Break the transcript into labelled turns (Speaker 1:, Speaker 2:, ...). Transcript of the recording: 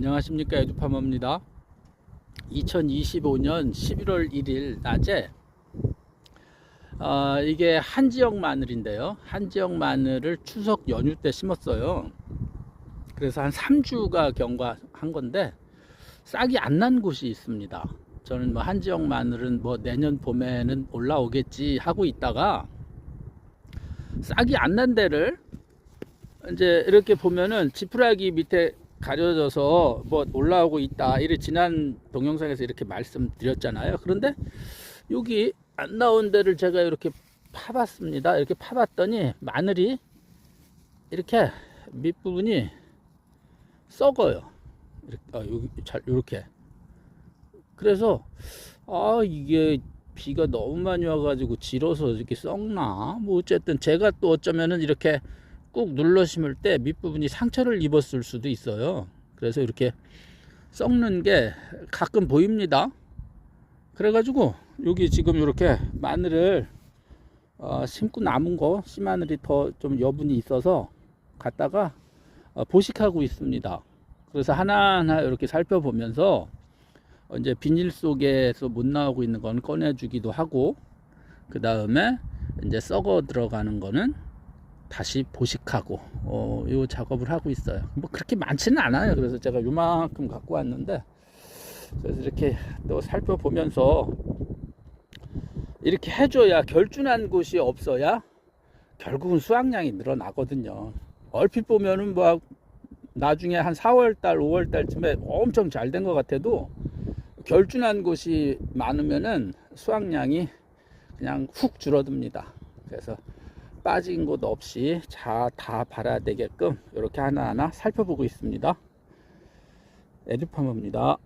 Speaker 1: 안녕하십니까 에듀파머입니다. 2025년 11월 1일 낮에 어, 이게 한지역 마늘인데요. 한지역 마늘을 추석 연휴 때 심었어요. 그래서 한 3주가 경과한 건데 싹이 안 난 곳이 있습니다. 저는 뭐 한지역 마늘은 뭐 내년 봄에는 올라오겠지 하고 있다가 싹이 안 난 데를 이제 이렇게 보면은 지푸라기 밑에 가려져서 뭐 올라오고 있다. 이래 지난 동영상에서 이렇게 말씀드렸잖아요. 그런데 여기 안 나온 데를 제가 이렇게 파봤습니다. 이렇게 파봤더니 마늘이 이렇게 밑부분이 썩어요. 이렇게, 아, 여기 잘 이렇게. 그래서 아 이게 비가 너무 많이 와가지고 질어서 이렇게 썩나? 뭐 어쨌든 제가 또 어쩌면은 이렇게 꾹 눌러 심을 때 밑부분이 상처를 입었을 수도 있어요. 그래서 이렇게 썩는 게 가끔 보입니다. 그래 가지고 여기 지금 이렇게 마늘을 어, 심고 남은 거 씨마늘이 더 좀 여분이 있어서 갖다가 어, 보식하고 있습니다. 그래서 하나하나 이렇게 살펴보면서 어, 이제 비닐 속에서 못 나오고 있는 건 꺼내주기도 하고 그 다음에 이제 썩어 들어가는 거는 다시 보식하고 어, 이 작업을 하고 있어요. 뭐 그렇게 많지는 않아요. 그래서 제가 요만큼 갖고 왔는데 그래서 이렇게 또 살펴보면서 이렇게 해줘야 결준한 곳이 없어야 결국은 수확량이 늘어나거든요. 얼핏 보면은 뭐 나중에 한 4월달, 5월달쯤에 엄청 잘 된 것 같아도 결준한 곳이 많으면은 수확량이 그냥 훅 줄어듭니다. 그래서 빠진 곳 없이 다 발아야 되게끔 이렇게 하나하나 살펴보고 있습니다. 에듀파머입니다.